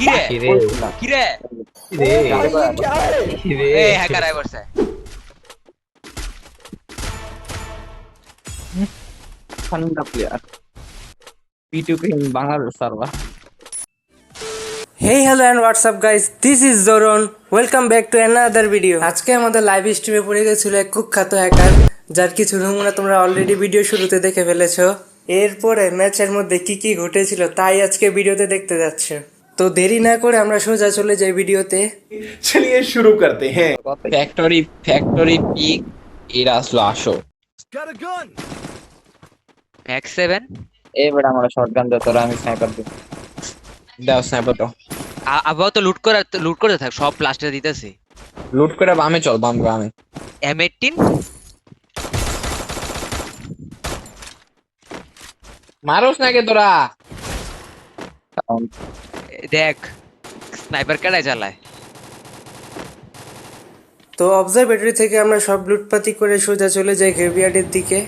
কিরে? কিরে। কিরে? কিরে? কিরে? হ্যাকার আই বসে। ঠান্ডা player P2P in Bangladesh server. Hey hello and WhatsApp guys this is জোরন welcome back to another video আজকে আমাদের লাইভ স্ট্রিমে পড়ে গেছিল এক কুখ্যাত হ্যাকার যার কিছু নমুনা তোমরা অলরেডি ভিডিও শুরুতে দেখে ফেলেছো। এরপরে ম্যাচের মধ্যে কি কি ঘটেছিল তাই আজকে ভিডিওতে দেখতে যাচ্ছ। তো দেরি না করে আমরা সোজা চলে যাই ভিডিওতে। চলিয়ে শুরু করতে হ্যাঁ। ফ্যাক্টরি ফ্যাক্টরি পিক এর আসলো আসো এক সেভেন এবার আমরা শটগান দাও তোরা আমি স্নাইপার দিই দাও স্নাইপার দাও। আবার তো লুট করা লুট করতে থাক সব প্লাস্টার দিতেছি। লুট করে বামে চল বাম বামে এম এইটিন মারোস নাকি তোরা? দেখ স্নাইপার কেডাই চালায়? তো অবজারভেটরি থেকে আমরা সব লুটপাতি করে সোজা চলে যাই গ্রেভিয়ার্ডের দিকে।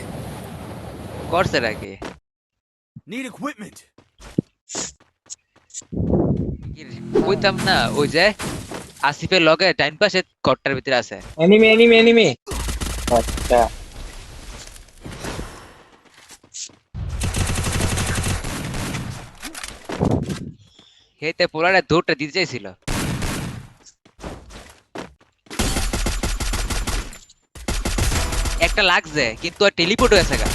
করছে নাকি? Need equipment. কইতাম না ওই যে আসিফের লগে টাইম পাসে ঘরটার ভিতরে আছে। এনিমি এনিমি এনিমি আচ্ছা। হেতে পোলারে দৌড়টা দিতে চাইছিল। একটা লাগছে কিন্তু আর টেলিপোর্ট হয়েছে গা.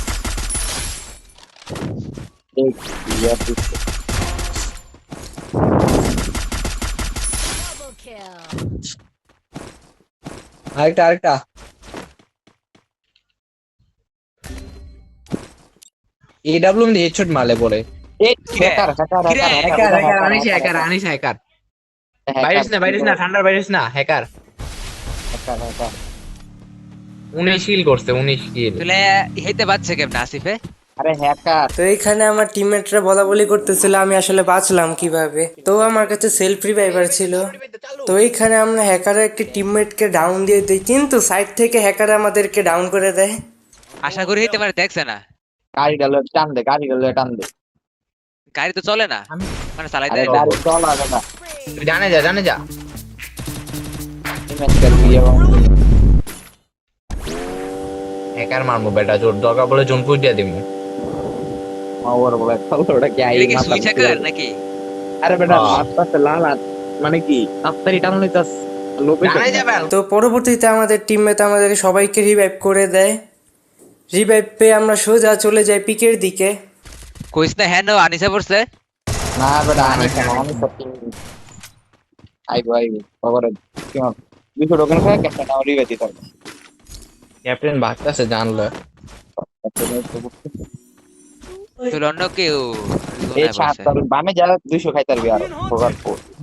আরেকটা আরেকটা। এডব্লিউ দিয়ে হেডশট মালে পরে। তো আমার টিমমেটরা বলা বলি করতেছিল আমি আসলে বাঁচলাম কীভাবে? তো আমার কাছে সেলফ রিভাইভার ছিল। তো এইখানে আমরা হ্যাকারের একটি টিমমেটকে ডাউন দিয়ে দিই কিন্তু সাইড থেকে হ্যাকার আমাদেরকে ডাউন করে দেয়। আশা করি হেতে পারে দেখছে না। গাড়ি ডালো টান দে গাড়ি ডালো টান দে। গাড়ি তো চলে না। মানে চালাই দেয়। না। তুই জানে যা জানে যা। হ্যাকার মারবো বেটা জোর দরকার বলে জোনপুর দিয়ে দিমু। ওর বলে ওটা কি আই কি মাথা নাকি? আরে বেটা। মাথা লাল মানে কি? তাড়াতাড়ি টান জানে যাবে তো পরবর্তীতে আমাদের টিমমেট আমাদের সবাইকে রিভাইভ করে দেয়। রিভাইভ পেয়ে আমরা সোজা চলে যাই পিকের দিকে। কইস না হ্যাঁ আনিসা পড়ছে? না বেটা আমি কেন আমি সত্যি আইবো আইবো খবরে কি হবে দুশো টোকেন খায় ক্যাপ্টেন আমার রিবে দিতে ক্যাপ্টেন বাচ্চাছে জানলো। তুই অন্য কেউ এই সাত তার বামে যা দুশো খাইতে পারবি আর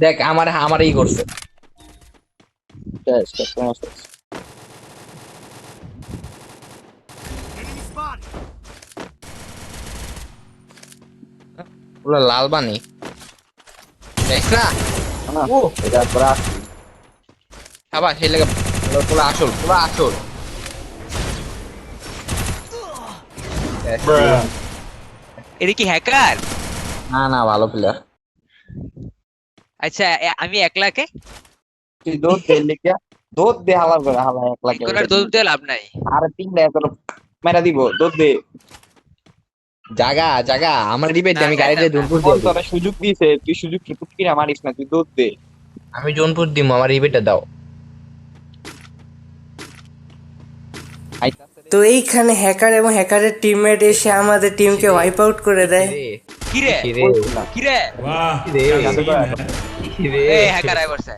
দেখ আমার আমার এই করছে। শেষ শেষ। পুরো লাল বানি দেখ না। ও এটা পুরা আবার সেই লেগে পুরো আসল পুরো আসল। এটা কি হ্যাকার না না ভালো প্লেয়ার আচ্ছা আমি একলাকে? তুই দৌড় দে লিখা দৌড় দে হালার করে হালা এক লাখ দৌড় দিয়ে লাভ নাই। আরে তিন লাখ করে মেরা দিব দৌড় দে জাগা জাগা আমার না, আমি গাড়িতে জোনপুর দিয়ে তোরা সুযোগ দিয়েছে তুই সুযোগ কিনা মারিস না তুই দৌড় দে। আমি জোনপুর দিব আমার রিবেটা দাও। তো এইখানে হ্যাকার এবং হ্যাকারের টিমমেট এসে আমাদের টিমকে ওয়াইপ আউট করে দেয়। কিরে? কিরে? কিরে? কিরে? এ হ্যাকার আই বসে।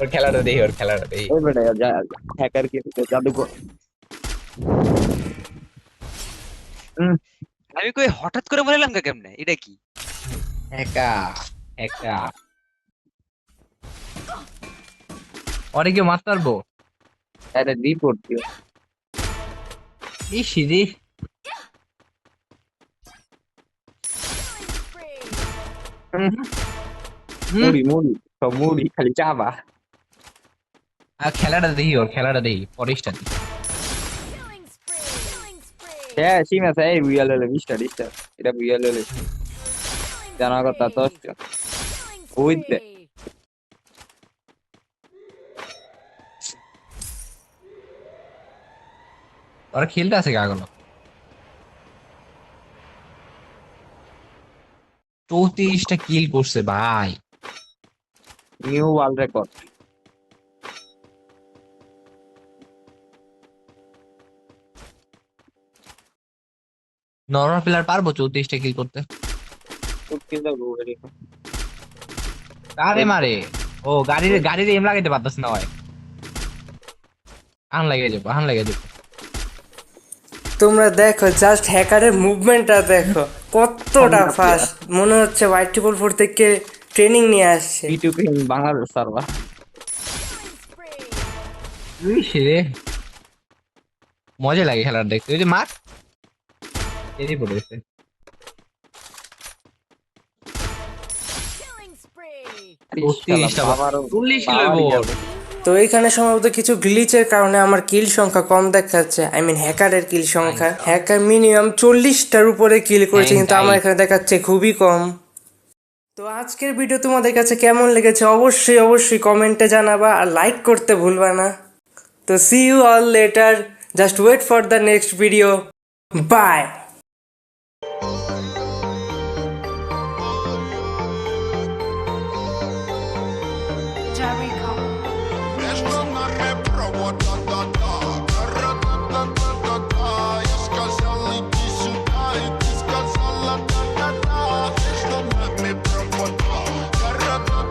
ওর খেলাটা দেই ওর খেলাটা দেই। ওই বেটা হ্যাকার কি জাদুকর। আমি কই হঠাৎ করে বললাম কা কেমনে? এটা কি? একা একা। ওরে কি মারতে পারব আরে রিপোর্ট দিও। Killing spree. মুড়ি মুড়ি সব মুড়ি খালি চাবা। আর খেলাটা দেই ওর খেলাটা দেই. Killing spree. হ্যাঁ সিম আছে। এই বিশটা এটা জানা কথা তো Killing With the- ওরা খেলতে আছে কাগলো চৌত্রিশটা কিল করছে ভাই। New world record normal player পারব চৌত্রিশটা কিল করতে? কারে মারে। ও গাড়ির গাড়ির এম লাগাইতে পারতাস না ভাই। আন লাগিয়ে যাব আন লাগিয়ে যাব তোমরা দেখো জাস্ট হ্যাকারের মুভমেন্টটা দেখো। কতটা ফাস্ট মনে হচ্ছে ওয়াইট ট্রিপল ফোর থেকে ট্রেনিং নিয়ে আসছে। ইউটিউবে বাংলাদেশ সার্ভার মজা লাগে খেলার দেখতে। ওই যে মার। বোর যাবে। তো এখানে সম্ভবত কিছু গ্লিচের কারণে আমার কিল সংখ্যা কম দেখাচ্ছে। আই মিন হ্যাকারের কিল সংখ্যা। হ্যাকার মিনিমাম চল্লিশটার উপরে কিল করেছে কিন্তু আমার এখানে দেখাচ্ছে খুবই কম। তো আজকের ভিডিও তোমাদের কাছে কেমন লেগেছে অবশ্যই অবশ্যই কমেন্টে জানাবা আর লাইক করতে ভুলবা না। তো see you all later just wait for the next video bye what da da da.